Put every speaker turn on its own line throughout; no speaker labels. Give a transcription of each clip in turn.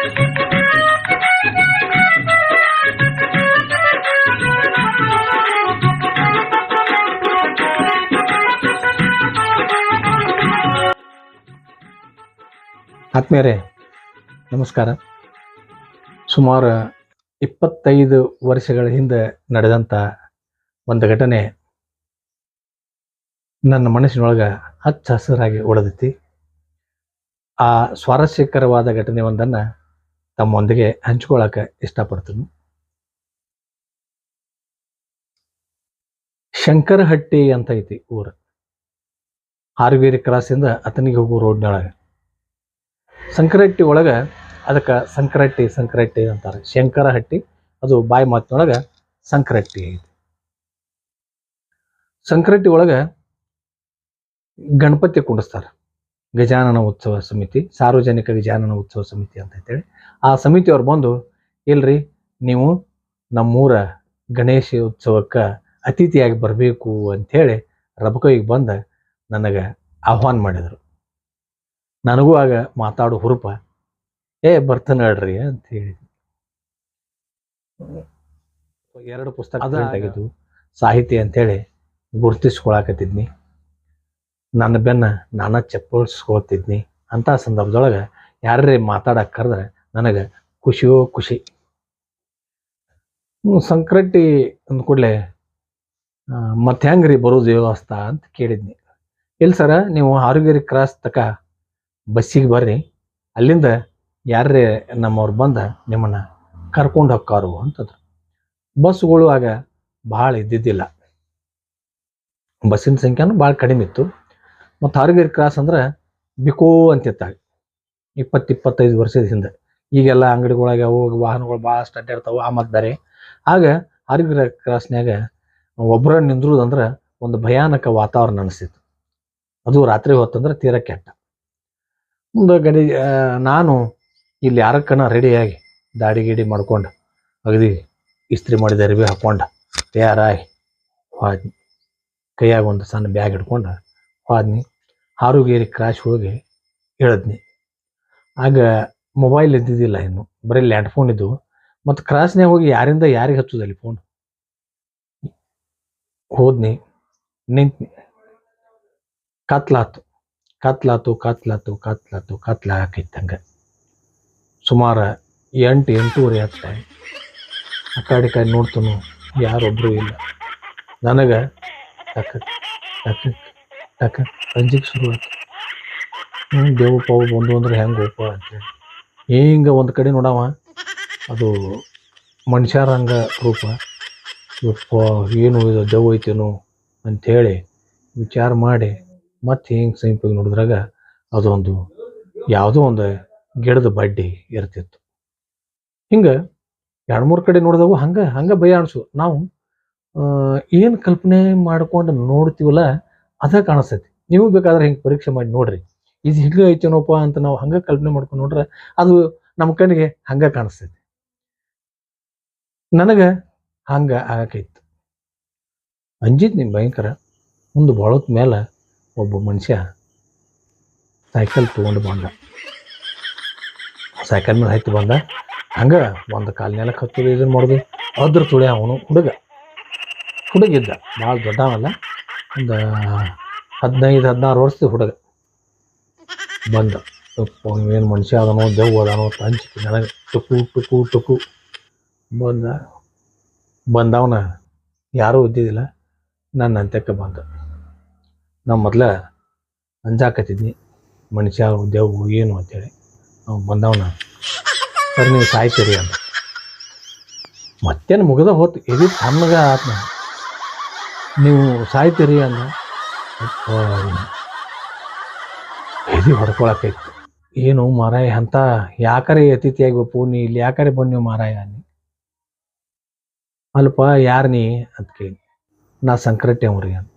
ಆತ್ಮೀಯರೇ, ನಮಸ್ಕಾರ. ಸುಮಾರು ಇಪ್ಪತ್ತೈದು ವರ್ಷಗಳ ಹಿಂದೆ ನಡೆದಂಥ ಒಂದು ಘಟನೆ ನನ್ನ ಮನಸ್ಸಿನೊಳಗೆ ಹಚ್ಚ ಹಸಿರಾಗಿ ಉಳಿದೈತಿ. ಆ ಸ್ವಾರಸ್ಯಕರವಾದ ಘಟನೆ ಒಂದನ್ನು ತಮ್ಮೊಂದಿಗೆ ಹಂಚ್ಕೊಳ್ಳೋಕೆ ಇಷ್ಟಪಡ್ತೀನಿ. ಶಂಕರಹಟ್ಟಿ ಅಂತ ಐತಿ ಊರು. ಕ್ರಾಸ್ ಕ್ರಾಸಿಂದ ಅತನಿಗೆ ಹೋಗೋ ರೋಡ್ನೊಳಗೆ ಸಂಕರಹಟ್ಟಿ ಒಳಗೆ ಅದಕ್ಕೆ ಸಂಕರಹಟ್ಟಿ ಸಂಕರಹಟ್ಟಿ ಅಂತಾರೆ. ಶಂಕರಹಟ್ಟಿ, ಅದು ಬಾಯಿ ಮಾತಿನೊಳಗೆ ಸಂಕರಹಟ್ಟಿ ಐತಿ. ಸಂಕರಹಟ್ಟಿ ಒಳಗೆ ಗಣಪತಿ ಕುಂಡಿಸ್ತಾರೆ. ಗಜಾನನ ಉತ್ಸವ ಸಮಿತಿ ಸಾರ್ವಜನಿಕ ಗಜಾನನ ಉತ್ಸವ ಸಮಿತಿ ಅಂತ ಹೇಳಿ ಆ ಸಮಿತಿಯವ್ರು ಬಂದು ಇಲ್ರಿ ನೀವು ನಮ್ಮೂರ ಗಣೇಶ ಉತ್ಸವಕ್ಕೆ ಅತಿಥಿಯಾಗಿ ಬರಬೇಕು ಅಂಥೇಳಿ ರಬಕೈಗೆ ಬಂದು ನನಗೆ ಆಹ್ವಾನ ಮಾಡಿದರು. ನನಗೂ ಆಗ ಮಾತಾಡೋ ಹುರುಪ ಏ ಬರ್ತಾನೆ ಹೇಳ್ರಿ ಅಂತ ಹೇಳಿ ಎರಡು ಪುಸ್ತಕ ಸಾಹಿತಿ ಅಂತೇಳಿ ಗುರುತಿಸ್ಕೊಳಕತ್ತಿದ್ನಿ. ನನ್ನ ಬೆನ್ನ ನಾನು ಚಪ್ಪಲ್ಸ್ಕೊಳ್ತಿದ್ನಿ. ಅಂತ ಸಂದರ್ಭದೊಳಗೆ ಯಾರೇ ಮಾತಾಡಕ್ಕೆ ಕರೆದ್ರೆ ನನಗೆ ಖುಷಿಯೋ ಖುಷಿ. ಸಂಕ್ರಾಂತಿ ಅಂದ ಕೂಡಲೇ ಮತ್ತೆ ರೀ ಬರೋದು ವ್ಯವಸ್ಥೆ ಅಂತ ಕೇಳಿದ್ನಿ. ಇಲ್ಲ ಸರ, ನೀವು ಆರೋಗ್ಯರಿ ಕ್ರಾಸ್ ತಕ ಬಸ್ಸಿಗೆ ಬರ್ರಿ. ಅಲ್ಲಿಂದ ಯಾರೇ ನಮ್ಮವ್ರು ಬಂದ ನಿಮ್ಮನ್ನ ಕರ್ಕೊಂಡು ಹೋಗ್ಕಾರು ಅಂತಂದ್ರು. ಬಸ್ಗಳು ಆಗ ಭಾಳ ಇದ್ದಿದ್ದಿಲ್ಲ. ಬಸ್ಸಿನ ಸಂಖ್ಯೆನೂ ಭಾಳ ಕಡಿಮೆ ಇತ್ತು. ಮತ್ತು ಹಾರುಗೇರಿ ಕ್ರಾಸ್ ಅಂದ್ರೆ ಬಿಕೋ ಅಂತಿತ್ತಾಗ ಇಪ್ಪತ್ತು ಇಪ್ಪತ್ತೈದು ವರ್ಷದ ಹಿಂದೆ. ಈಗೆಲ್ಲ ಅಂಗಡಿಗಳಾಗ ಹೋಗಿ ವಾಹನಗಳು ಭಾಳಷ್ಟು ಅಡ್ಡಾಡ್ತಾವೆ ಆ ಮತ್ತು ಬೇರೆ. ಆಗ ಹಾರುಗೇರಿ ಕ್ರಾಸ್ನ್ಯಾಗ ಒಬ್ಬರ ನಿಂದ್ರುದಂದ್ರೆ ಒಂದು ಭಯಾನಕ ವಾತಾವರಣ ಅನಿಸ್ತಿತ್ತು. ಅದು ರಾತ್ರಿ ಹೊತ್ತಂದ್ರೆ ತೀರ ಕೆಟ್ಟ. ಮುಂದೆ ಗಡಿ ನಾನು ಇಲ್ಲಿ ಯಾರಕ್ಕನ ರೆಡಿಯಾಗಿ ದಾಡಿ ಗಿಡಿ ಮಾಡ್ಕೊಂಡು ಅಗದಿ ಇಸ್ತ್ರಿ ಮಾಡಿದ ಅರಿವಿ ಹಾಕ್ಕೊಂಡು ತಯಾರಾಗಿ ಕೈಯಾಗ ಒಂದು ಸಣ್ಣ ಬ್ಯಾಗ್ ಹಿಡ್ಕೊಂಡು ಹೋದ್ನಿ ಆರುಗೇರಿ ಕ್ರಾಶ್ ಹೋಗಿ ಹೇಳದ್ನಿ. ಆಗ ಮೊಬೈಲ್ ಇದ್ದಿದ್ದಿಲ್ಲ ಇನ್ನು. ಬರೀ ಲ್ಯಾಂಡ್ ಫೋನ್ ಇದ್ದವು ಮತ್ತು ಕ್ರಾಸ್ನೇ ಹೋಗಿ ಯಾರಿಂದ ಯಾರಿಗೆ ಹಚ್ಚೋದಲ್ಲಿ ಫೋನ್ ಹೋದ್ನಿ, ನಿಂತ್ನಿ. ಕತ್ಲಾತು ಕತ್ಲಾತು ಕತ್ಲಾತು ಕತ್ಲಾತು, ಕತ್ಲ ಹಾಕೈತಂಗ ಸುಮಾರು ಎಂಟು, ಎಂಟೂವರೆ ಹತ್ತ. ಆ ಕಡೆ ಕಡೆ ನೋಡ್ತನು ಯಾರೊಬ್ಬರು ಇಲ್ಲ. ನನಗೆ ಟಕ್ ಟಕ್ ಟಕ್ ಅಂಜಿಕ್ ಶುರು ಆಯ್ತು ಹ್ಞೂ ದೇವು ಪಾವು ಬಂದು ಅಂದ್ರೆ ಹೆಂಗೆ ಹೋಪ ಅಂತೇಳಿ. ಹಿಂಗೆ ಒಂದು ಕಡೆ ನೋಡವ. ಅದು ಮನುಷ್ಯರಂಗ ರೂಪ. ಏನು ಇದು ದೆವ್ ಐತೇನೋ ಅಂಥೇಳಿ ವಿಚಾರ ಮಾಡಿ ಮತ್ತೆ ಹಿಂಗೆ ಸಿಂಪಿಗೆ ನೋಡಿದ್ರಾಗ ಅದೊಂದು ಯಾವುದೋ ಒಂದು ಗಿಡದ ಬಡ್ಡಿ ಇರ್ತಿತ್ತು. ಹಿಂಗೆ ಎರಡು ಮೂರು ಕಡೆ ನೋಡಿದಾಗ ಹಂಗೆ ಹಂಗೆ ಭಯ ಅನ್ಸು. ನಾವು ಏನು ಕಲ್ಪನೆ ಮಾಡ್ಕೊಂಡು ನೋಡ್ತೀವಲ್ಲ ಅದ ಕಾಣಿಸ್ತೈತಿ. ನೀವು ಬೇಕಾದ್ರೆ ಹಿಂಗೆ ಪರೀಕ್ಷೆ ಮಾಡಿ ನೋಡ್ರಿ. ಇದು ಹಿಂಗೆ ಐತೇನೋಪ್ಪ ಅಂತ ನಾವು ಹಂಗೆ ಕಲ್ಪನೆ ಮಾಡ್ಕೊಂಡು ನೋಡ್ರೆ ಅದು ನಮ್ಮ ಕಣ್ಣಿಗೆ ಹಂಗೆ ಕಾಣಿಸ್ತೈತಿ. ನನಗೆ ಹಂಗೆ ಅಂಜಿತ್ ನಿಮ್ಮ ಭಯಂಕರ. ಮುಂದೆ ಬಾಳೋತ್ ಮೇಲೆ ಒಬ್ಬ ಮನುಷ್ಯ ಸೈಕಲ್ ತೊಗೊಂಡು ಬಂದ. ಸೈಕಲ್ ಮೇಲೆ ಹತ್ತಿ ಬಂದ. ಹಂಗ ಒಂದು ಕಾಲ್ ನೆಲಕ್ಕೆ ಹತ್ತೋದು ಇದನ್ನ ಮಾಡೋದು. ಅದ್ರ ತುಳಿ ಅವನು ಹುಡುಗ. ಹುಡುಗಿದ್ದ. ಭಾಳ ದೊಡ್ಡವಲ್ಲ ಒಂದು ಹದಿನೈದು, ಹದಿನಾರು ವರ್ಷದ ಹುಡುಗ. ಬಂದ. ಏನು ಮನುಷ್ಯ ಅದನೋ ದೆವ್ವ ಅದನೋ ಹಂಚಿಕೆ ನನಗೆ. ಟುಕು ಟುಕು ಟುಕು. ಬಂದ. ಬಂದವನ ಯಾರೂ ಇದ್ದಿದ್ದಿಲ್ಲ. ನನ್ನ ಅಂತ್ಯಕ್ಕೆ ಬಂದ. ನಾವು ಮೊದಲ ಅಂಜಾಕತ್ತಿದ್ನಿ. ಮನುಷ್ಯ ದೆವ್ವ ಏನು ಅಂತೇಳಿ. ಅವ್ನು ಬಂದವನ ಸರ್ ನೀವು ಸಾಯ್ತೀರಿ ಅಂತ. ಮತ್ತೇನು ಮುಗಿದ ಹೋತು. ಇದು ತಮ್ಮಗ ಆತ್ಮ. ನೀವು ಸಾಯ್ತೀರಿ ಅಂದ ಎದಿ ಹೊಡ್ಕೊಳಕೈತಿ? ಏನು ಮಾರಾಯ, ಅಂತ ಯಾಕರೆ ಅತಿಥಿಯಾಗಿ ಒಪ್ಪು, ನೀ ಇಲ್ಲಿ ಯಾಕರೆ ಬನ್ನಿ ಮಾರಾಯ ನೀ ಅಲ್ಪ ಯಾರು ನೀ ಅಂತ ಕೇಳಿ. ನಾ ಸಂಕ್ರಟ್ಟಿ ಅವ್ರಿಗೆ ಅಂತ.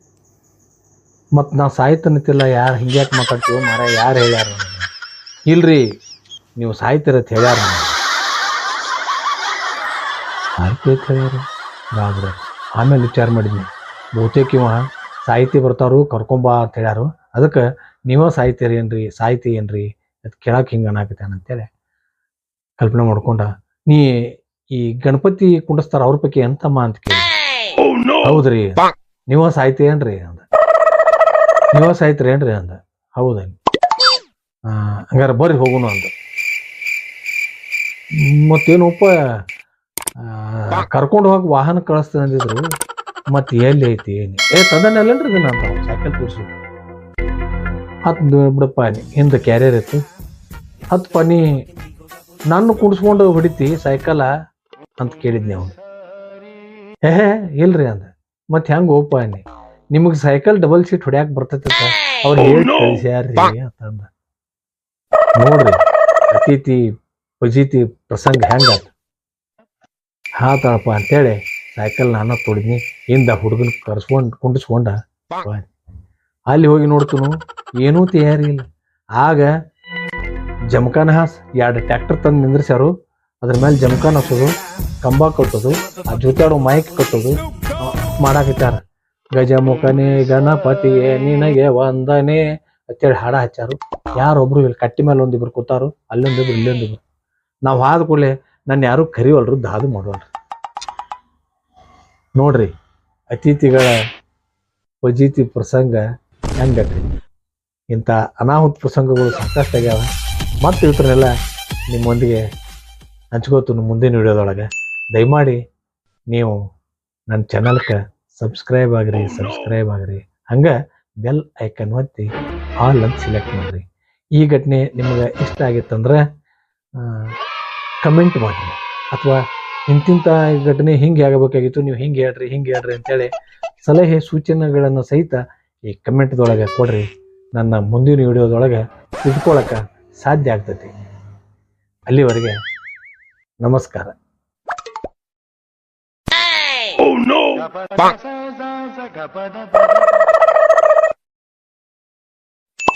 ಮತ್ತು ನಾ ಸಾಯ್ತನತಿಲ್ಲ, ಯಾರು ಹಿಂಗ್ಯಾಕೆ ಮಾತಾಡ್ತೀವೋ ಮಾರಾಯ, ಯಾರು ಹೇಳ್ಯಾರ? ಇಲ್ರಿ, ನೀವು ಸಾಯ್ತಿರತ್ ಹೇಳ್ಯಾರ ಆಯ್ತು ಹೇಳ್ಯಾರ. ಆಮೇಲೆ ವಿಚಾರ ಮಾಡಿದ್ನಿ. ಬಹುತೇಕ ಇವ ಸಾಹಿತಿ ಬರ್ತಾರು ಕರ್ಕೊಂಬಾ ಅಂತ ಹೇಳ್ಯಾರು. ಅದಕ್ಕೆ ನೀವ ರೀ ಏನ್ರಿ, ಸಾಹಿತಿ ಏನ್ರಿ? ಅದು ಕೇಳಕ್ಕೆ ಹಿಂಗೆ ಅನ್ನಕತ್ತಾನ ಅಂತೇಳಿ ಕಲ್ಪನೆ ಮಾಡ್ಕೊಂಡ, ನೀ ಈ ಗಣಪತಿ ಕುಂಡಸ್ತಾರ ಅವ್ರ ಪೈಕಿ ಎಂತಮ್ಮ ಅಂತ ಕೇಳಿ. ಹೌದ್ರಿ. ನೀವ ಏನ್ರಿ? ಅಂದ. ನೀವ ಏನ್ರಿ? ಅಂದ. ಹೌದ. ಹಂಗಾರ ಬರ್ರಿ ಹೋಗುನು ಅಂದ. ಮತ್ತೇನಪ್ಪ ಕರ್ಕೊಂಡು ಹೋಗಿ ವಾಹನ ಕಳಿಸ್ತೇನೆ ಅಂದಿದ್ರು ಮತ್ತೆ ಎಲ್ಲಿ ಐತಿ ಏನಿ ಏ ತಂದನಲ್ಲನ್ರಿ ಇದು ನಾನು ಸೈಕಲ್ ತೋರಿಸಿ ಹತ್ತು ಬಿಡಪ್ಪ ಹಿಂದೆ ಕ್ಯಾರಿಯರ್ ಐತಿ. ಹತ್ತು ಪನಿ ನಾನು ಕುಣಿಸ್ಕೊಂಡು ಹೊಡಿತಿ ಸೈಕಲ ಅಂತ ಕೇಳಿದ್ನಿ ಅವನು. ಏ ಇಲ್ರಿ ಅಂದ. ಮತ್ತೆ ಹೆಂಗ ಹೋಗಪ್ಪ ನೀ? ನಿಮಗೆ ಸೈಕಲ್ ಡಬಲ್ ಸೀಟ್ ಹೊಡ್ಯಾಕ ಬರ್ತೈತೆ ಅವ್ರು ಹೇಳಿ ಕಳಿಸ್ಯಾರ್ರಿ ಅಂತಂದ ನೋಡ್ರಿ ಅತಿಥಿ ಪಜಿತಿ ಪ್ರಸಂಗ ಹೆಂಗಾತ ಹಾತಾಳಪ್ಪ ಅಂತೇಳಿ ಸೈಕಲ್ ನಾನು ತೊಡಿದ್ನಿ ಹಿಂದ ಹುಡುಗನ ಕರ್ಸ್ಕೊಂಡ್ ಕುಂಡಿಸ್ಕೊಂಡ ಅಲ್ಲಿ ಹೋಗಿ ನೋಡ್ತನು ಏನೂ ತಯಾರಿ ಇಲ್ಲ. ಆಗ ಜಮಖಾನ ಹಾಸ್ ಎರಡು ಟ್ಯಾಕ್ಟರ್ ತಂದು ನಿಂದ್ರಿಸ್ಯಾರು. ಅದ್ರ ಮೇಲೆ ಜಮಖಾನ ಹಚ್ಚೋದು ಕಂಬ ಕಟ್ಟೋದು ಆ ಜೊತೆಯಾಡೋ ಮೈಕ್ ಕಟ್ಟೋದು ಮಾಡಾಕಿಟ್ಟಾರ ಗಜ ಗಜಮುಖನೇ ಗಣಪತಿಯೇ ನಿನಗೆ ವಂದನೆ ಅಂತೇಳಿ ಹಾಡ ಹಚ್ಚಾರು. ಯಾರೊಬ್ರು ಇಲ್ಲಿ ಕಟ್ಟಿ ಮೇಲೆ ಒಂದಿಬ್ರು ಕೂತಾರು ಅಲ್ಲೊಂದಿಬ್ರು ಇಲ್ಲೊಂದಿಬ್ರು. ನಾವು ಆದ ಕೂಡಲೇ ನನ್ನ ಯಾರು ಕರಿವಲ್ರು ದಾದು ಮಾಡೋಲ್ರಿ. ನೋಡ್ರಿ, ಅತಿಥಿಗಳ ಪಜೀತಿ ಪ್ರಸಂಗ ಹೆಂಗ ಇಂಥ ಅನಾಹುತ ಪ್ರಸಂಗಗಳು ಸಾಕಷ್ಟು ಆಗ್ಯಾವ. ಮತ್ತು ಇವತ್ತನ್ನೆಲ್ಲ ನಿಮ್ಮೊಂದಿಗೆ ಹಂಚ್ಕೋತೀನಿ ಮುಂದಿನ ವಿಡಿಯೋದೊಳಗೆ. ದಯಮಾಡಿ ನೀವು ನನ್ನ ಚಾನಲ್ಗೆ ಸಬ್ಸ್ಕ್ರೈಬ್ ಆಗಿರಿ ಸಬ್ಸ್ಕ್ರೈಬ್ ಆಗಿರಿ. ಹಂಗೆ ಬೆಲ್ ಐಕನ್ ಒತ್ತಿ ಆಲ್ ಅಂತ ಸಿಲೆಕ್ಟ್ ಮಾಡಿರಿ. ಈ ಘಟನೆ ನಿಮಗೆ ಇಷ್ಟ ಆಗಿತ್ತಂದ್ರೆ ಕಮೆಂಟ್ ಮಾಡಿರಿ ಅಥವಾ ಇಂತಿಂಥ ಘಟನೆ ಹಿಂಗೆ ಆಗಬೇಕಾಗಿತ್ತು ನೀವು ಹಿಂಗೆ ಹೇಳ್ರಿ ಹಿಂಗೆ ಹೇಳ್ರಿ ಅಂತೇಳಿ ಸಲಹೆ ಸೂಚನೆಗಳನ್ನು ಸಹಿತ ಈ ಕಮೆಂಟ್ದೊಳಗೆ ಕೊಡ್ರಿ. ನನ್ನ ಮುಂದಿನ ವಿಡಿಯೋದೊಳಗೆ ಇಟ್ಕೊಳಕ್ಕೆ ಸಾಧ್ಯ ಆಗ್ತೈತಿ. ಅಲ್ಲಿವರೆಗೆ ನಮಸ್ಕಾರ.
Oh da